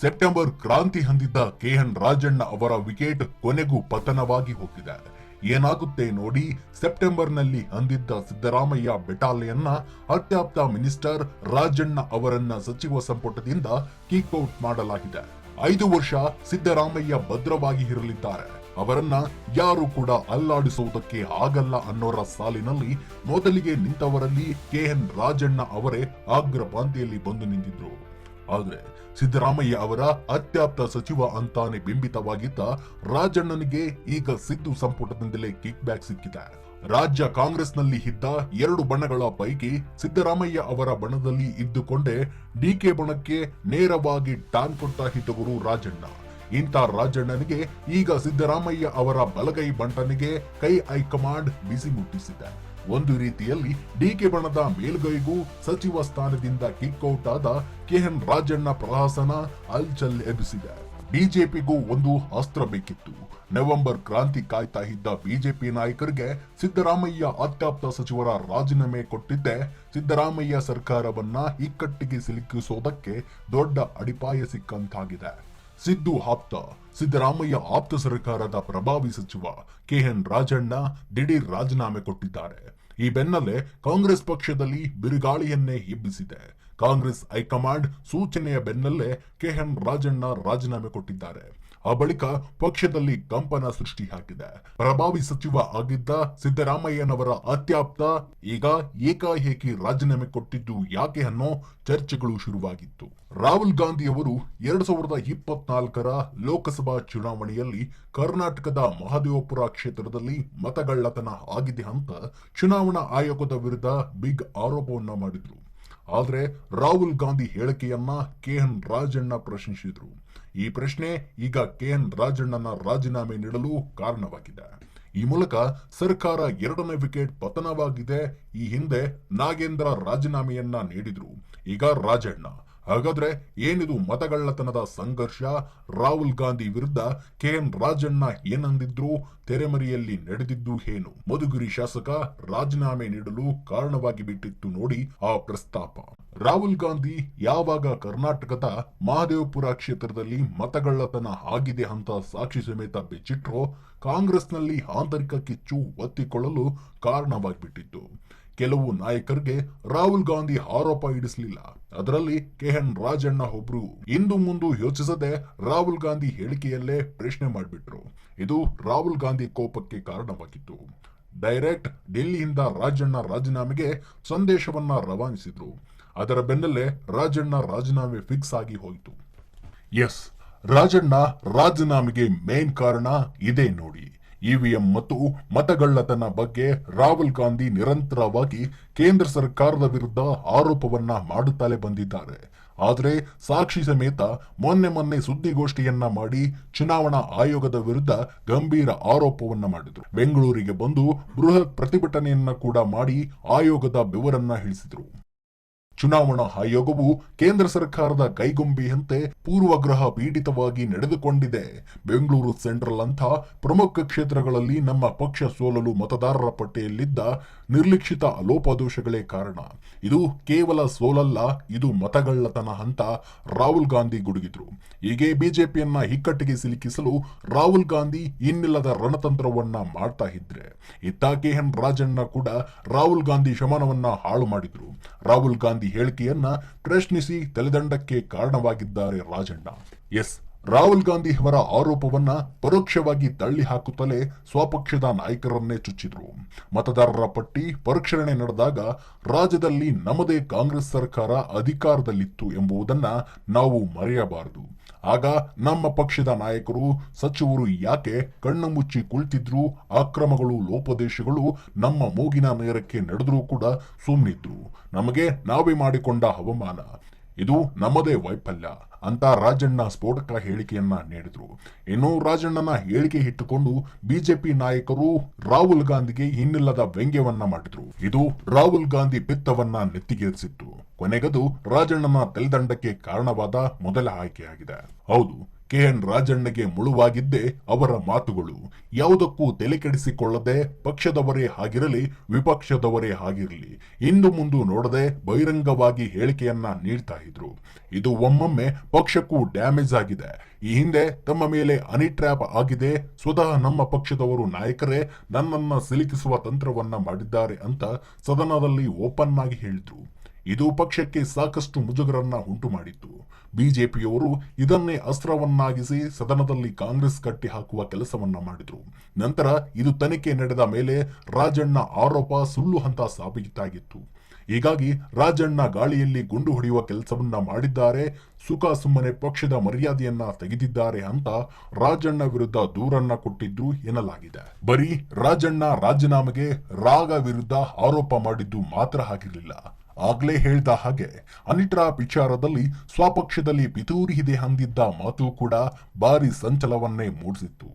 September ಕ್ರಾಂತಿ ಹೊಂದಿದ್ದ K N Rajanna ಅವರ ವಿಕೆಟ್ ಕೊನೆಗೂ ಪತನವಾಗಿ ಹೋಗಿದೆ. ಏನಾಗುತ್ತೆ ನೋಡಿ, ಸೆಪ್ಟೆಂಬರ್ನಲ್ಲಿ ಹೊಂದಿದ್ದ ಸಿದ್ದರಾಮಯ್ಯ ಬೆಟಾಲಿಯನ್ನ ಅತ್ಯಾಪ್ತ ಮಿನಿಸ್ಟರ್ ರಾಜಣ್ಣ ಅವರನ್ನ ಸಚಿವ ಸಂಪುಟದಿಂದ ಕಿಕ್ಔಟ್ ಮಾಡಲಾಗಿದೆ. ಐದು ವರ್ಷ ಸಿದ್ದರಾಮಯ್ಯ ಭದ್ರವಾಗಿ ಇರಲಿದ್ದಾರೆ. ಅವರನ್ನ ಯಾರು ಕೂಡ ಅಲ್ಲಾಡಿಸುವುದಕ್ಕೆ ಆಗಲ್ಲ ಅನ್ನೋರ ಸಾಲಿನಲ್ಲಿ ಮೊದಲಿಗೆ ನಿಂತವರಲ್ಲಿ ಕೆಎನ್ ರಾಜಣ್ಣ ಅವರೇ ಅಗ್ರಪಾಂತಿಯಲ್ಲಿ ಬಂದು ನಿಂತಿದ್ರು. ಆದ್ರೆ ಸಿದ್ದರಾಮಯ್ಯ ಅವರ ಅತ್ಯಾಪ್ತ ಸಚಿವ ಅಂತಾನೆ ಬಿಂಬಿತವಾಗಿದ್ದ ರಾಜಣ್ಣನಿಗೆ ಈಗ ಸಿದ್ದು ಸಂಪುಟದಿಂದಲೇ ಕಿಕ್ ಬ್ಯಾಕ್ ಸಿಕ್ಕಿದೆ. ರಾಜ್ಯ ಕಾಂಗ್ರೆಸ್ನಲ್ಲಿ ಇದ್ದ ಎರಡು ಬಣಗಳ ಪೈಕಿ ಸಿದ್ದರಾಮಯ್ಯ ಅವರ ಬಣದಲ್ಲಿ ಇದ್ದುಕೊಂಡೇ ಡಿಕೆ ಬಣಕ್ಕೆ ನೇರವಾಗಿ ಟಾನ್ ಕೊಟ್ಟ ಇದ್ದವರು ರಾಜಣ್ಣ. ಇಂಥ ರಾಜಣ್ಣನಿಗೆ ಈಗ ಸಿದ್ದರಾಮಯ್ಯ ಅವರ ಬಲಗೈ ಬಂಟನಿಗೆ ಕೈ ಹೈಕಮಾಂಡ್ ಬಿಸಿ ಮುಟ್ಟಿಸಿದೆ. ಒಂದು ರೀತಿಯಲ್ಲಿ ಡಿಕೆ ಬಣದ ಮೇಲ್ಗೈಗೂ ಸಚಿವ ಸ್ಥಾನದಿಂದ ಕಿಕ್ಔಟ್ ಆದ ಕೆಎನ್ ರಾಜಣ್ಣ ಪ್ರಹಾಸನ ಅಲ್ಚಲ್ ಎಬ್ಬಿಸಿದೆ. ಬಿಜೆಪಿಗೂ ಒಂದು ಅಸ್ತ್ರ ಬೇಕಿತ್ತು. ನವೆಂಬರ್ ಕ್ರಾಂತಿ ಕಾಯ್ತಾ ಇದ್ದ ಬಿಜೆಪಿ ನಾಯಕರಿಗೆ ಸಿದ್ದರಾಮಯ್ಯ ಅತ್ಯಾಪ್ತ ಸಚಿವರ ರಾಜೀನಾಮೆ ಕೊಟ್ಟಿದ್ದೆ. ಸಿದ್ದರಾಮಯ್ಯ ಸರ್ಕಾರವನ್ನ ಇಕ್ಕಟ್ಟಿಗೆ ಸಿಲುಕಿಸೋದಕ್ಕೆ ದೊಡ್ಡ ಅಡಿಪಾಯ ಸಿಕ್ಕಂತಾಗಿದೆ. ಸಿದ್ದು ಆಪ್ತ, ಸಿದ್ದರಾಮಯ್ಯ ಆಪ್ತ ಸರ್ಕಾರದ ಪ್ರಭಾವಿ ಸಚಿವ ಕೆಎನ್ ರಾಜಣ್ಣ ದಿಢೀರ್ ರಾಜೀನಾಮೆ ಕೊಟ್ಟಿದ್ದಾರೆ. ಈ ಬೆನ್ನಲ್ಲೇ ಕಾಂಗ್ರೆಸ್ ಪಕ್ಷದಲ್ಲಿ ಬಿರುಗಾಳಿಯನ್ನೇ ಎಬ್ಬಿಸಿದೆ. ಕಾಂಗ್ರೆಸ್ ಹೈಕಮಾಂಡ್ ಸೂಚನೆಯ ಬೆನ್ನಲ್ಲೇ ಕೆಎನ್ ರಾಜಣ್ಣ ರಾಜೀನಾಮೆ ಕೊಟ್ಟಿದ್ದಾರೆ. ಆ ಬಳಿಕ ಪಕ್ಷದಲ್ಲಿ ಕಂಪನ ಸೃಷ್ಟಿ ಆಗಿದೆ ಪ್ರಭಾವಿ ಸಚಿವ ಆಗಿದ್ದ ಸಿದ್ದರಾಮಯ್ಯನವರ ಅತ್ಯಾಪ್ತ ಈಗ ಏಕಾಏಕಿ ರಾಜೀನಾಮೆ ಕೊಟ್ಟಿದ್ದು ಯಾಕೆ ಅನ್ನೋ ಚರ್ಚೆಗಳು ಶುರುವಾಗಿತ್ತು. ರಾಹುಲ್ ಗಾಂಧಿ ಅವರು ಎರಡ್ ಸಾವಿರದ ಇಪ್ಪತ್ನಾಲ್ಕರ ಲೋಕಸಭಾ ಚುನಾವಣೆಯಲ್ಲಿ ಕರ್ನಾಟಕದ ಮಹದೇವಪುರ ಕ್ಷೇತ್ರದಲ್ಲಿ ಮತಗಳ್ಳತನ ಆಗಿದೆ ಅಂತ ಚುನಾವಣಾ ಆಯೋಗದ ವಿರುದ್ಧ ಬಿಗ್ ಆರೋಪವನ್ನ ಮಾಡಿದ್ರು. ಆದ್ರೆ ರಾಹುಲ್ ಗಾಂಧಿ ಹೇಳಿಕೆಯನ್ನ ಕೆಎನ್ ರಾಜಣ್ಣ ಪ್ರಶ್ನಿಸಿದ್ರು. ಈ ಪ್ರಶ್ನೆ ಈಗ ಕೆ ಎನ್ ರಾಜಣ್ಣನ ರಾಜೀನಾಮೆ ನೀಡಲು ಕಾರಣವಾಗಿದೆ. ಈ ಮೂಲಕ ಸರ್ಕಾರ ಎರಡನೇ ವಿಕೆಟ್ ಪತನವಾಗಿದೆ. ಈ ಹಿಂದೆ ನಾಗೇಂದ್ರ ರಾಜೀನಾಮೆಯನ್ನ ನೀಡಿದ್ರು. ಈಗ ರಾಜಣ್ಣ ಹಾಗಾದ್ರೆ ಏನಿದು ಮತಗಳ್ಳತನದ ಸಂಘರ್ಷ? ರಾಹುಲ್ ಗಾಂಧಿ ವಿರುದ್ಧ ಕೆ ಕೆಎನ್ ರಾಜಣ್ಣ ಏನಂದಿದ್ರು? ತೆರೆಮರೆಯಲ್ಲಿ ನಡೆದಿದ್ದು ಏನು? ಮಧುಗಿರಿ ಶಾಸಕ ರಾಜೀನಾಮೆ ನೀಡಲು ಕಾರಣವಾಗಿ ಬಿಟ್ಟಿತ್ತು ನೋಡಿ ಆ ಪ್ರಸ್ತಾಪ. ರಾಹುಲ್ ಗಾಂಧಿ ಯಾವಾಗ ಕರ್ನಾಟಕದ ಮಹದೇವಪುರ ಕ್ಷೇತ್ರದಲ್ಲಿ ಮತಗಳ್ಳತನ ಆಗಿದೆ ಅಂತ ಸಾಕ್ಷಿ ಸಮೇತ ಬೆಚ್ಚಿಟ್ರೋ, ಕಾಂಗ್ರೆಸ್ನಲ್ಲಿ ಆಂತರಿಕ ಕಿಚ್ಚು ಒತ್ತಿಕೊಳ್ಳಲು ಕಾರಣವಾಗಿಬಿಟ್ಟಿತ್ತು. ಕೆಲವು ನಾಯಕರಿಗೆ ರಾಹುಲ್ ಗಾಂಧಿ ಆರೋಪ ಇಡಿಸಲಿಲ್ಲ. ಅದರಲ್ಲಿ ಕೆಎನ್ ರಾಜಣ್ಣ ಒಬ್ರು. ಇಂದು ಮುಂದು ಯೋಚಿಸದೆ ರಾಹುಲ್ ಗಾಂಧಿ ಹೇಳಿಕೆಯಲ್ಲೇ ಪ್ರಶ್ನೆ ಮಾಡಿಬಿಟ್ರು. ಇದು ರಾಹುಲ್ ಗಾಂಧಿ ಕೋಪಕ್ಕೆ ಕಾರಣವಾಗಿತ್ತು. ಡೈರೆಕ್ಟ್ ಡೆಲ್ಲಿಯಿಂದ ರಾಜಣ್ಣ ರಾಜೀನಾಮೆಗೆ ಸಂದೇಶವನ್ನ ರವಾನಿಸಿದ್ರು. ಅದರ ಬೆನ್ನಲ್ಲೇ ರಾಜಣ್ಣ ರಾಜೀನಾಮೆ ಫಿಕ್ಸ್ ಆಗಿ ಹೋಯಿತು. ಎಸ್, ರಾಜಣ್ಣ ರಾಜೀನಾಮೆಗೆ ಮೇನ್ ಕಾರಣ ಇದೇ ನೋಡಿ. ಇವಿಎಂ ಮತ್ತು ಮತಗಳ್ಳತನ ಬಗ್ಗೆ ರಾಹುಲ್ ಗಾಂಧಿ ನಿರಂತರವಾಗಿ ಕೇಂದ್ರ ಸರ್ಕಾರದ ವಿರುದ್ಧ ಆರೋಪವನ್ನ ಮಾಡುತ್ತಲೇ ಬಂದಿದ್ದಾರೆ. ಆದರೆ ಸಾಕ್ಷಿ ಸಮೇತ ಮೊನ್ನೆ ಮೊನ್ನೆ ಸುದ್ದಿಗೋಷ್ಠಿಯನ್ನ ಮಾಡಿ ಚುನಾವಣಾ ಆಯೋಗದ ವಿರುದ್ಧ ಗಂಭೀರ ಆರೋಪವನ್ನ ಮಾಡಿದ್ರು. ಬೆಂಗಳೂರಿಗೆ ಬಂದು ಬೃಹತ್ ಪ್ರತಿಭಟನೆಯನ್ನ ಕೂಡ ಮಾಡಿ ಆಯೋಗದ ಬೆವರನ್ನ ಇಳಿಸಿದ್ರು ಚುನಾವಣಾ ಆಯೋಗವು ಕೇಂದ್ರ ಸರ್ಕಾರದ ಕೈಗೊಂಬಿಯಂತೆ ಪೂರ್ವಗ್ರಹ ಪೀಡಿತವಾಗಿ ನಡೆದುಕೊಂಡಿದೆ. ಬೆಂಗಳೂರು ಸೆಂಟ್ರಲ್ ಅಂತ ಪ್ರಮುಖ ಕ್ಷೇತ್ರಗಳಲ್ಲಿ ನಮ್ಮ ಪಕ್ಷ ಸೋಲಲು ಮತದಾರರ ಪಟ್ಟಿಯಲ್ಲಿದ್ದ ನಿರ್ಲಿಕ್ಷಿತ ಅಲೋಪದೋಷಗಳೇ ಕಾರಣ. ಇದು ಕೇವಲ ಸೋಲಲ್ಲ, ಇದು ಮತಗಳ್ಳತನ ಅಂತ ರಾಹುಲ್ ಗಾಂಧಿ ಗುಡುಗಿದ್ರು. ಹೀಗೆ ಬಿಜೆಪಿಯನ್ನ ಇಕ್ಕಟ್ಟಿಗೆ ಸಿಲುಕಿಸಲು ರಾಹುಲ್ ಗಾಂಧಿ ಇನ್ನಿಲ್ಲದ ರಣತಂತ್ರವನ್ನ ಮಾಡ್ತಾ ಇದ್ರೆ. ಇತ್ತ ಕೆಎನ್ ರಾಜಣ್ಣ ಕೂಡ ರಾಹುಲ್ ಗಾಂಧಿ ಶಮನವನ್ನ ಹಾಳು ಮಾಡಿದ್ರು. ರಾಹುಲ್ ಗಾಂಧಿ ಹೇಳಿಕೆಯನ್ನ ಪ್ರಶ್ನಿಸಿ ತಲೆದಂಡಕ್ಕೆ ಕಾರಣವಾಗಿದ್ದಾರೆ ರಾಜಣ್ಣ. ಎಸ್. ರಾಹುಲ್ ಗಾಂಧಿ ಅವರ ಆರೋಪವನ್ನ ಪರೋಕ್ಷವಾಗಿ ತಳ್ಳಿ ಹಾಕುತ್ತಲೇ ಸ್ವಪಕ್ಷದ ನಾಯಕರನ್ನೇ ಚುಚ್ಚಿದ್ರು. ಮತದಾರರ ಪಟ್ಟಿ ಪರಿಷ್ಕರಣೆ ನಡೆದಾಗ ರಾಜ್ಯದಲ್ಲಿ ನಮ್ಮದೇ ಕಾಂಗ್ರೆಸ್ ಸರ್ಕಾರ ಅಧಿಕಾರದಲ್ಲಿತ್ತು ಎಂಬುದನ್ನ ನಾವು ಮರೆಯಬಾರದು. ಆಗ ನಮ್ಮ ಪಕ್ಷದ ನಾಯಕರು, ಸಚಿವರು ಯಾಕೆ ಕಣ್ಣು ಮುಚ್ಚಿ ಕುಳಿತಿದ್ರು, ಅಕ್ರಮಗಳು, ಲೋಪದೇಶಗಳು ನಮ್ಮ ಮೂಗಿನ ನೇರಕ್ಕೆ ನಡೆದರೂ ಕೂಡ ಸುಮ್ಮನಿದ್ರು ನಮಗೆ ನಾವೇ ಮಾಡಿಕೊಂಡ ಅವಮಾನ. ಇದು ನಮ್ಮದೇ ವೈಫಲ್ಯ. ಅಂತ ರಾಜಣ್ಣ ಸ್ಫೋಟಕ ಹೇಳಿಕೆಯನ್ನ ನೀಡಿದ್ರು. ಇನ್ನು ರಾಜಣ್ಣನ ಹೇಳಿಕೆ ಇಟ್ಟುಕೊಂಡು ಬಿಜೆಪಿ ನಾಯಕರು ರಾಹುಲ್ ಗಾಂಧಿಗೆ ಇನ್ನಿಲ್ಲದ ವ್ಯಂಗ್ಯವನ್ನ ಮಾಡಿದ್ರು. ಇದು ರಾಹುಲ್ ಗಾಂಧಿ ಪಿತ್ತವನ್ನ ನೆತ್ತಿಗೇರಿಸಿತ್ತು. ಕೊನೆಗದು ರಾಜಣ್ಣನ ತಲೆದಂಡಕ್ಕೆ ಕಾರಣವಾದ ಮೊದಲ ಆಯ್ಕೆಯಾಗಿದೆ. ಹೌದು ಕೆಎನ್ ರಾಜಣ್ಣಗೆ ಮುಳುವಾಗಿದ್ದೇ ಅವರ ಮಾತುಗಳು. ಯಾವುದಕ್ಕೂ ತಲೆಕೆಡಿಸಿಕೊಳ್ಳದೆ ಪಕ್ಷದವರೇ ಆಗಿರಲಿ, ವಿಪಕ್ಷದವರೇ ಆಗಿರಲಿ, ಇಂದು ಮುಂದು ನೋಡದೆ ಬಹಿರಂಗವಾಗಿ ಹೇಳಿಕೆಯನ್ನ ನೀಡ್ತಾ ಇದ್ರು. ಇದು ಒಮ್ಮೊಮ್ಮೆ ಪಕ್ಷಕ್ಕೂ ಡ್ಯಾಮೇಜ್ ಆಗಿದೆ. ಈ ಹಿಂದೆ ತಮ್ಮ ಮೇಲೆ ಅನಿಟ್ರ್ಯಾಪ್ ಆಗಿದೆ. ಸ್ವತಃ ನಮ್ಮ ಪಕ್ಷದವರು ನಾಯಕರೇ ನನ್ನನ್ನ ಸಿಲುಕಿಸುವ ತಂತ್ರವನ್ನ ಮಾಡಿದ್ದಾರೆ ಅಂತ ಸದನದಲ್ಲಿ ಓಪನ್ ಆಗಿ ಹೇಳಿದ್ರು. ಇದು ಪಕ್ಷಕ್ಕೆ ಸಾಕಷ್ಟು ಮುಜುಗರನ್ನ ಉಂಟು ಮಾಡಿತ್ತು ಬಿಜೆಪಿಯವರು ಇದನ್ನೇ ಅಸ್ತ್ರವನ್ನಾಗಿಸಿ ಸದನದಲ್ಲಿ ಕಾಂಗ್ರೆಸ್ ಕಟ್ಟಿ ಹಾಕುವ ಕೆಲಸವನ್ನ ಮಾಡಿದ್ರು. ನಂತರ ಇದು ತನಿಖೆ ನಡೆದ ಮೇಲೆ ರಾಜಣ್ಣ ಆರೋಪ ಸುಳ್ಳು ಅಂತ ಸಾಬೀತಾಗಿತ್ತು. ಹೀಗಾಗಿ ರಾಜಣ್ಣ ಗಾಳಿಯಲ್ಲಿ ಗುಂಡು ಹೊಡೆಯುವ ಕೆಲಸವನ್ನ ಮಾಡಿದ್ದಾರೆ, ಸುಖ ಸುಮ್ಮನೆ ಪಕ್ಷದ ಮರ್ಯಾದೆಯನ್ನ ತೆಗೆದಿದ್ದಾರೆ ಅಂತ ರಾಜಣ್ಣ ವಿರುದ್ಧ ದೂರನ್ನ ಕೊಟ್ಟಿದ್ರು ಎನ್ನಲಾಗಿದೆ. ಬರೀ ರಾಜಣ್ಣ ರಾಜೀನಾಮೆಗೆ ರಾಗ ವಿರುದ್ಧ ಆರೋಪ ಮಾಡಿದ್ದು ಮಾತ್ರ ಆಗಿರಲಿಲ್ಲ ಆಗ್ಲೇ ಹೇಳ್ದ ಹಾಗೆ ಅನಿಟ್ರಾ ವಿಚಾರದಲ್ಲಿ ಸ್ವಪಕ್ಷದಲ್ಲಿ ಪಿತೂರಿ ಹಿದೆ ಅಂದಿದ್ದ ಮಾತು ಕೂಡ ಭಾರಿ ಸಂಚಲವನ್ನೇ ಮೂಡಿಸಿತ್ತು.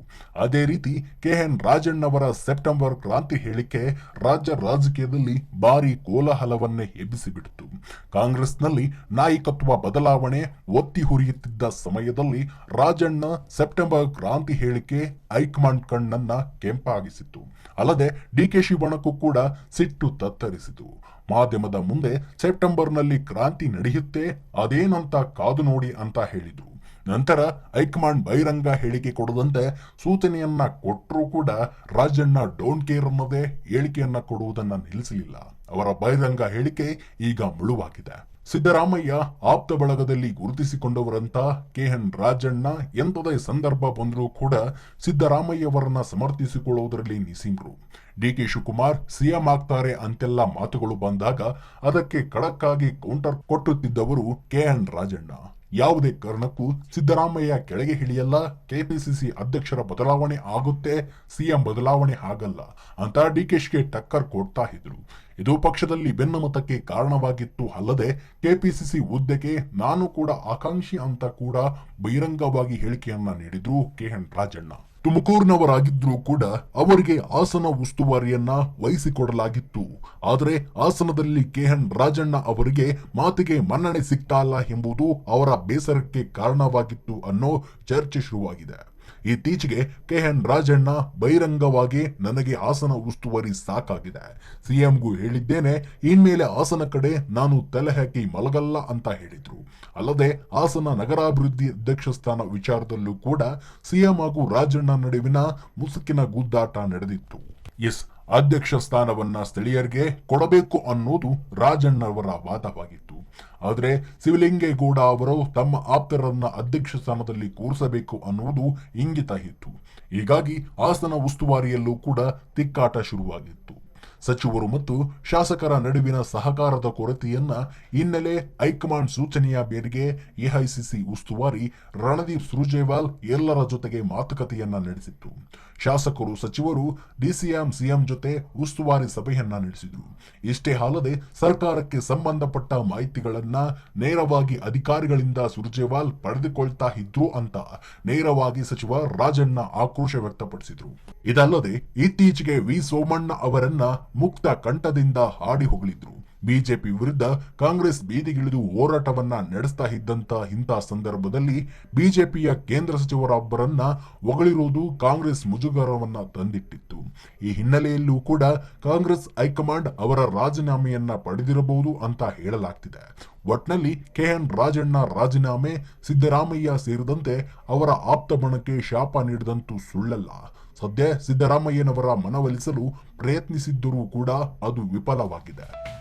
ಅದೇ ರೀತಿ ಕೆಎನ್ ರಾಜಣ್ಣವರ ಸೆಪ್ಟೆಂಬರ್ ಕ್ರಾಂತಿ ಹೇಳಿಕೆ ರಾಜ್ಯ ರಾಜಕೀಯದಲ್ಲಿ ಭಾರಿ ಕೋಲಾಹಲವನ್ನೇ ಎಬ್ಬಿಸಿಬಿಡಿತು. ಕಾಂಗ್ರೆಸ್ನಲ್ಲಿ ನಾಯಕತ್ವ ಬದಲಾವಣೆ ಒತ್ತಿ ಹುರಿಯುತ್ತಿದ್ದ ಸಮಯದಲ್ಲಿ ರಾಜಣ್ಣ ಸೆಪ್ಟೆಂಬರ್ ಕ್ರಾಂತಿ ಹೇಳಿಕೆ ಹೈಕಮಾಂಡ್ ಕಣ್ಣನ್ನ ಕೆಂಪಾಗಿಸಿತು ಅಲ್ಲದೆ ಡಿಕೆ ಶಿವಣ್ಣಕ್ಕೂ ಕೂಡ ಸಿಟ್ಟು ತತ್ತರಿಸಿತು. ಮಾಧ್ಯಮದ ಮುಂದೆ ಸೆಪ್ಟೆಂಬರ್ನಲ್ಲಿ ಕ್ರಾಂತಿ ನಡೆಯುತ್ತೆ, ಅದೇನಂತ ಕಾದು ನೋಡಿ ಅಂತ ಹೇಳಿದ್ರು. ನಂತರ ಹೈಕಮಾಂಡ್ ಬಹಿರಂಗ ಹೇಳಿಕೆ ಕೊಡದಂತೆ ಸೂಚನೆಯನ್ನ ಕೊಟ್ಟರೂ ಕೂಡ ರಾಜಣ್ಣ ಡೋಂಟ್ ಕೇರ್ ಅನ್ನೋದೇ ಹೇಳಿಕೆಯನ್ನ ಕೊಡುವುದನ್ನ ನಿಲ್ಲಿಸಲಿಲ್ಲ. ಅವರ ಬಹಿರಂಗ ಹೇಳಿಕೆ ಈಗ ಮುಳುವಾಗಿದೆ. ಸಿದ್ದರಾಮಯ್ಯ ಆಪ್ತ ಬಳಗದಲ್ಲಿ ಗುರುತಿಸಿಕೊಂಡವರಂತ ಕೆಎನ್ ರಾಜಣ್ಣ ಎಂಥದೇ ಸಂದರ್ಭ ಬಂದರೂ ಕೂಡ ಸಿದ್ದರಾಮಯ್ಯವರನ್ನ ಸಮರ್ಥಿಸಿಕೊಳ್ಳುವುದರಲ್ಲಿ ನಿಸಿಂರು ಡಿ ಕೆ ಶಿವಕುಮಾರ್ ಸಿಎಂ ಆಗ್ತಾರೆ ಅಂತೆಲ್ಲ ಮಾತುಗಳು ಬಂದಾಗ ಅದಕ್ಕೆ ಖಡಕ್ಕಾಗಿ ಕೌಂಟರ್ ಕೊಟ್ಟುತ್ತಿದ್ದವರು ಕೆಎನ್ ರಾಜಣ್ಣ. ಯಾವುದೇ ಕಾರಣಕ್ಕೂ ಸಿದ್ದರಾಮಯ್ಯ ಕೆಳಗೆ ಇಳಿಯಲ್ಲ ಕೆಪಿಸಿಸಿ ಅಧ್ಯಕ್ಷರ ಬದಲಾವಣೆ ಆಗುತ್ತೆ, ಸಿಎಂ ಬದಲಾವಣೆ ಆಗಲ್ಲ ಅಂತ ಡಿಕೆಶ್ಗೆ ಟಕ್ಕರ್ ಕೊಡ್ತಾ ಇದ್ರು. ಇದು ಪಕ್ಷದಲ್ಲಿ ಬೆನ್ನಮತಕ್ಕೆ ಕಾರಣವಾಗಿತ್ತು ಅಲ್ಲದೆ ಕೆಪಿಸಿಸಿ ಹುದ್ದೆಗೆ ನಾನು ಕೂಡ ಆಕಾಂಕ್ಷಿ ಅಂತ ಕೂಡ ಬಹಿರಂಗವಾಗಿ ಹೇಳಿಕೆಯನ್ನ ನೀಡಿದ್ರು ಕೆಎನ್ ರಾಜಣ್ಣ. ತುಮಕೂರಿನವರಾಗಿದ್ರೂ ಕೂಡ ಅವರಿಗೆ ಆಸನ ಉಸ್ತುವಾರಿಯನ್ನ ವಹಿಸಿಕೊಡಲಾಗಿತ್ತು. ಆದರೆ ಆಸನದಲ್ಲಿ ಕೆಎನ್ ರಾಜಣ್ಣ ಅವರಿಗೆ ಮಾತಿಗೆ ಮನ್ನಣೆ ಸಿಗ್ತಾ ಇಲ್ಲ ಎಂಬುದು ಅವರ ಬೇಸರಕ್ಕೆ ಕಾರಣವಾಗಿತ್ತು ಅನ್ನೋ ಚರ್ಚೆ ಶುರುವಾಗಿದೆ. ಇತ್ತೀಚೆಗೆ ಕೆ ಎನ್ ರಾಜಣ್ಣ ಬಹಿರಂಗವಾಗಿ ನನಗೆ ಹಾಸನ ಉಸ್ತುವಾರಿ ಸಾಕಾಗಿದೆ. ಸಿಎಂಗೂ ಹೇಳಿದ್ದೇನೆ, ಇನ್ಮೇಲೆ ಹಾಸನ ಕಡೆ ನಾನು ತಲೆ ಹಾಕಿ ಮಲಗಲ್ಲ ಅಂತ ಹೇಳಿದ್ರು. ಅಲ್ಲದೆ ಹಾಸನ ನಗರಾಭಿವೃದ್ಧಿ ಅಧ್ಯಕ್ಷ ಸ್ಥಾನ ವಿಚಾರದಲ್ಲೂ ಕೂಡ ಸಿಎಂ ಹಾಗೂ ರಾಜಣ್ಣ ನಡುವಿನ ಮುಸುಕಿನ ಗುದ್ದಾಟ ನಡೆದಿತ್ತು. ಎಸ್, ಅಧ್ಯಕ್ಷ ಸ್ಥಾನವನ್ನ ಸ್ಥಳೀಯರಿಗೆ ಕೊಡಬೇಕು ಅನ್ನೋದು ರಾಜಣ್ಣವರ ವಾದವಾಗಿತ್ತು. ಆದರೆ ಶಿವಲಿಂಗೇಗೌಡ ಅವರು ತಮ್ಮ ಆಪ್ತರನ್ನ ಅಧ್ಯಕ್ಷ ಸ್ಥಾನದಲ್ಲಿ ಕೂರಿಸಬೇಕು ಅನ್ನುವುದು ಇಂಗಿತ ಇತ್ತು ಹೀಗಾಗಿ ಹಾಸನ ಉಸ್ತುವಾರಿಯಲ್ಲೂ ಕೂಡ ತಿಕ್ಕಾಟ ಶುರುವಾಗಿತ್ತು. ಸಚಿವರು ಮತ್ತು ಶಾಸಕರ ನಡುವಿನ ಸಹಕಾರದ ಕೊರತೆಯನ್ನ ಹಿನ್ನೆಲೆ ಹೈಕಮಾಂಡ್ ಸೂಚನೆಯ ಬೇರೆಗೆ ಎಐಸಿಸಿ ಉಸ್ತುವಾರಿ ರಣದೀಪ್ ಸುರ್ಜೇವಾಲ್ ಎಲ್ಲರ ಜೊತೆಗೆ ಮಾತುಕತೆಯನ್ನ ನಡೆಸಿತ್ತು. ಶಾಸಕರು, ಸಚಿವರು, ಡಿಸಿಎಂ, ಸಿಎಂ ಜೊತೆ ಉಸ್ತುವಾರಿ ಸಭೆಯನ್ನ ನಡೆಸಿದರು. ಇಷ್ಟೇ ಅಲ್ಲದೆ ಸರ್ಕಾರಕ್ಕೆ ಸಂಬಂಧಪಟ್ಟ ಮಾಹಿತಿಗಳನ್ನ ನೇರವಾಗಿ ಅಧಿಕಾರಿಗಳಿಂದ ಸುರ್ಜೇವಾಲ್ ಪಡೆದುಕೊಳ್ತಾ ಇದ್ರು ಅಂತ ನೇರವಾಗಿ ಸಚಿವ ರಾಜಣ್ಣ ಆಕ್ರೋಶ ವ್ಯಕ್ತಪಡಿಸಿದ್ರು. ಇದಲ್ಲದೆ ಇತ್ತೀಚೆಗೆ ವಿ ಸೋಮಣ್ಣ ಅವರನ್ನ ಮುಕ್ತ ಕಂಠದಿಂದ ಹಾಡಿ ಹೊಗಳಿದ್ರು. ಬಿಜೆಪಿ ವಿರುದ್ಧ ಕಾಂಗ್ರೆಸ್ ಬೀದಿಗಿಳಿದು ಹೋರಾಟವನ್ನ ನಡೆಸ್ತಾ ಇದ್ದಂತ ಇಂಥ ಸಂದರ್ಭದಲ್ಲಿ ಬಿಜೆಪಿಯ ಕೇಂದ್ರ ಸಚಿವರೊಬ್ಬರನ್ನ ಹೊಗಳಿರುವುದು ಕಾಂಗ್ರೆಸ್ ಮುಜುಗರವನ್ನ ತಂದಿಟ್ಟಿತ್ತು. ಈ ಹಿನ್ನೆಲೆಯಲ್ಲೂ ಕೂಡ ಕಾಂಗ್ರೆಸ್ ಹೈಕಮಾಂಡ್ ಅವರ ರಾಜೀನಾಮೆಯನ್ನ ಪಡೆದಿರಬಹುದು ಅಂತ ಹೇಳಲಾಗ್ತಿದೆ. ಒಟ್ನಲ್ಲಿ ಕೆಎನ್ ರಾಜಣ್ಣ ರಾಜೀನಾಮೆ ಸಿದ್ದರಾಮಯ್ಯ ಸೇರಿದಂತೆ ಅವರ ಆಪ್ತ ಬಣಕ್ಕೆ ಶಾಪ ನೀಡಿದಂತೂ ಸುಳ್ಳಲ್ಲ. ಸದ್ಯ ಸಿದ್ದರಾಮಯ್ಯನವರ ಮನವೊಲಿಸಲು ಪ್ರಯತ್ನಿಸಿದ್ದರೂ ಕೂಡ ಅದು ವಿಫಲವಾಗಿದೆ.